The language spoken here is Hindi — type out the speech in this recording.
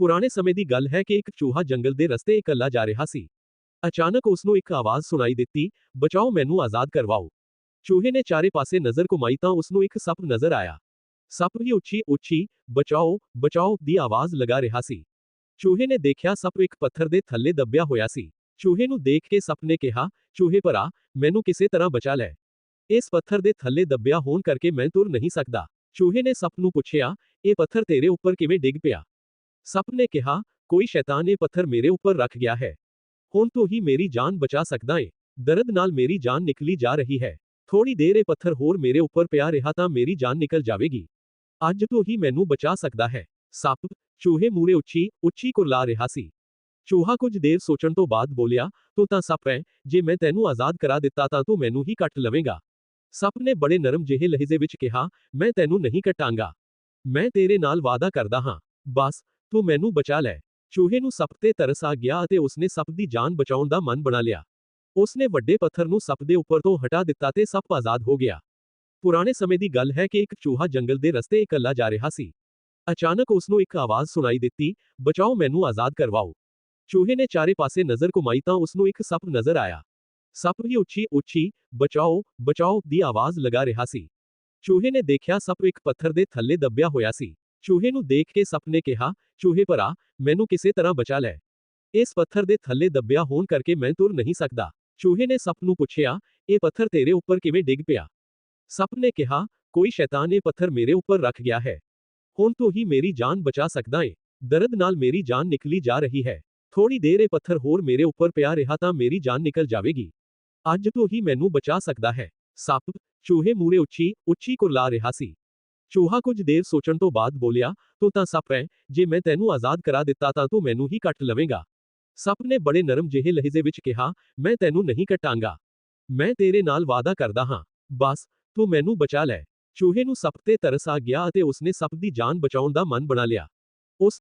ਪੁਰਾਣੇ ਸਮੇਂ ਦੀ ਗੱਲ ਹੈ ਕਿ ਇੱਕ ਚੂਹਾ ਜੰਗਲ ਦੇ ਰਸਤੇ ਇਕੱਲਾ ਜਾ ਰਿਹਾ ਸੀ। ਅਚਾਨਕ ਉਸ ਨੂੰ ਇੱਕ ਆਵਾਜ਼ ਸੁਣਾਈ ਦਿੱਤੀ, ਬਚਾਓ ਮੈਨੂੰ ਆਜ਼ਾਦ ਕਰਵਾਓ। ਚੂਹੇ ਨੇ ਚਾਰੇ ਪਾਸੇ ਨਜ਼ਰ ਘੁਮਾਈ ਤਾਂ ਉਸ ਨੂੰ ਇੱਕ ਸੱਪ ਨਜ਼ਰ ਆਇਆ। ਸੱਪ ਵੀ ਉੱਚੀ ਉੱਚੀ, ਬਚਾਓ, ਬਚਾਓ ਦੀ ਆਵਾਜ਼ ਲਗਾ ਰਿਹਾ ਸੀ। ਚੂਹੇ ਨੇ ਦੇਖਿਆ ਸੱਪ ਇੱਕ ਪੱਥਰ ਦੇ ਥੱਲੇ ਦੱਬਿਆ ਹੋਇਆ ਸੀ। ਚੂਹੇ ਨੂੰ ਦੇਖ ਕੇ ਸੱਪ ਨੇ ਕਿਹਾ, ਚੂਹੇ ਭਰਾ, ਮੈਨੂੰ ਕਿਸੇ ਤਰ੍ਹਾਂ ਬਚਾ ਲੈ। ਇਸ ਪੱਥਰ ਦੇ ਥੱਲੇ ਦੱਬਿਆ ਹੋਣ ਕਰਕੇ ਮੈਂ ਤੁਰ ਨਹੀਂ ਸਕਦਾ। ਚੂਹੇ ਨੇ ਸੱਪ ਨੂੰ ਪੁੱਛਿਆ, ਇਹ ਪੱਥਰ ਤੇਰੇ ਉੱਪਰ ਕਿਵੇਂ ਡਿੱਗ ਪਿਆ? सप ने कहा, कोई शैतान ए पत्थर मेरे ऊपर रख गया है। हूँ तो ही मेरी जान बचा सकदा है दर्द नाल मेरी जान निकली जा रही है। थोड़ी देर ए पत्थर होर मेरे ऊपर पिया रहा तो मेरी जान निकल जाएगी अज तो ही मैनू बचा सकता है। सप चूहे मूहे उच्ची उच्ची को ला रहा सी। चूहा कुछ देर सोचण तो बाद बोलिया, तू तो सप है जे मैं तेनू आज़ाद करा दिता तो तू मैनू ही कट लवेगा। सप ने बड़े नरम जिहे लहजे विच कहा, मैं तेनू नहीं कटांगा मैं तेरे नाल वादा करदा हाँ। बस ਤੂੰ ਮੈਨੂੰ ਬਚਾ ਲੈ। ਚੂਹੇ ਨੂੰ ਸੱਪ ਤੇ ਤਰਸ ਆ ਗਿਆ ਅਤੇ ਉਸਨੇ ਸੱਪ ਦੀ ਜਾਨ ਬਚਾਉਣ ਦਾ ਮਨ ਬਣਾ ਲਿਆ। ਉਸਨੇ ਵੱਡੇ ਪੱਥਰ ਨੂੰ ਸੱਪ ਦੇ ਉੱਪਰ ਤੋਂ ਹਟਾ ਦਿੱਤਾ ਤੇ ਸੱਪ ਆਜ਼ਾਦ ਹੋ ਗਿਆ। ਪੁਰਾਣੇ ਸਮੇਂ ਦੀ ਗੱਲ ਹੈ ਕਿ ਇੱਕ ਚੂਹਾ ਜੰਗਲ ਦੇ ਰਸਤੇ ਇਕੱਲਾ ਜਾ ਰਿਹਾ ਸੀ। ਅਚਾਨਕ ਉਸ ਨੂੰ ਇੱਕ ਆਵਾਜ਼ ਸੁਣਾਈ ਦਿੱਤੀ, ਬਚਾਓ ਮੈਨੂੰ ਆਜ਼ਾਦ ਕਰਵਾਓ। ਚੂਹੇ ਨੇ ਚਾਰੇ ਪਾਸੇ ਨਜ਼ਰ ਘੁਮਾਈ ਤਾਂ ਉਸ ਨੂੰ ਇੱਕ ਸੱਪ ਨਜ਼ਰ ਆਇਆ। ਸੱਪ ਵੀ ਉੱਚੀ ਉੱਚੀ, ਬਚਾਓ, ਬਚਾਓ ਦੀ ਆਵਾਜ਼ ਲਗਾ ਰਿਹਾ ਸੀ। ਚੂਹੇ ਨੇ ਦੇਖਿਆ ਸੱਪ ਇੱਕ ਪੱਥਰ ਦੇ ਥੱਲੇ ਦੱਬਿਆ ਹੋਇਆ ਸੀ। ਚੂਹੇ ਨੂੰ ਦੇਖ ਕੇ ਸੱਪ ਨੇ ਕਿਹਾ, ਚੂਹੇ ਭਰਾ, ਮੈਨੂੰ ਕਿਸੇ ਤਰ੍ਹਾਂ ਬਚਾ ਲੈ। ਇਸ ਪੱਥਰ ਦੇ ਥੱਲੇ ਦੱਬਿਆ ਹੋਣ ਕਰਕੇ ਮੈਂ ਤੁਰ ਨਹੀਂ ਸਕਦਾ। ਚੂਹੇ ਨੇ ਸੱਪ ਨੂੰ ਪੁੱਛਿਆ, ਇਹ ਪੱਥਰ ਤੇਰੇ ਉੱਪਰ ਕਿਵੇਂ ਡਿੱਗ ਪਿਆ? ਸੱਪ ਨੇ ਕਿਹਾ, ਕੋਈ ਸ਼ੈਤਾਨ ਇਹ ਪੱਥਰ ਮੇਰੇ ਉੱਪਰ ਰੱਖ ਗਿਆ ਹੈ। ਹੁਣ ਤੂੰ ਹੀ ਮੇਰੀ ਜਾਨ ਬਚਾ ਸਕਦਾ ਏ। ਦਰਦ ਨਾਲ ਮੇਰੀ ਜਾਨ ਨਿਕਲੀ ਜਾ ਰਹੀ ਹੈ। ਥੋੜੀ ਦੇਰ ਇਹ ਪੱਥਰ ਹੋਰ ਮੇਰੇ ਉੱਪਰ ਪਿਆ ਰਿਹਾ ਤਾਂ ਮੇਰੀ ਜਾਨ ਨਿਕਲ ਜਾਵੇਗੀ। ਅੱਜ ਤੂੰ ਹੀ ਮੈਨੂੰ ਬਚਾ ਸਕਦਾ ਹੈ। ਸੱਪ, ਚੂਹੇ ਮੂਹਰੇ ਉੱਚੀ, ਉੱਚੀ ਕੁਰਲਾ ਰਿਹਾ ਸੀ। ਚੂਹਾ ਕੁਝ ਦੇਰ ਸੋਚਣ ਤੋਂ ਬਾਅਦ ਬੋਲਿਆ, ਤੂੰ ਤਾਂ ਸੱਪ ਹੈ, ਜੇ ਮੈਂ ਤੈਨੂੰ ਆਜ਼ਾਦ ਕਰਾ ਦਿੱਤਾ ਤਾਂ ਤੂੰ ਮੈਨੂੰ ਹੀ ਕੱਟ ਲਵੇਂਗਾ। ਸੱਪ ਨੇ ਬੜੇ ਨਰਮ ਜਿਹੇ ਲਹਿਜੇ ਵਿੱਚ ਕਿਹਾ, ਮੈਂ ਤੈਨੂੰ ਨਹੀਂ ਕੱਟਾਂਗਾ। ਮੈਂ ਤੇਰੇ ਨਾਲ ਵਾਅਦਾ ਕਰਦਾ ਹਾਂ। ਬਸ, ਤੂੰ ਮੈਨੂੰ ਬਚਾ ਲੈ। ਚੂਹੇ ਨੂੰ ਸੱਪ ਤੇ ਤਰਸ ਆ ਗਿਆ ਅਤੇ ਉਸਨੇ ਸੱਪ ਦੀ ਜਾਨ ਬਚਾਉਣ ਦਾ ਮਨ ਬਣਾ ਲਿਆ।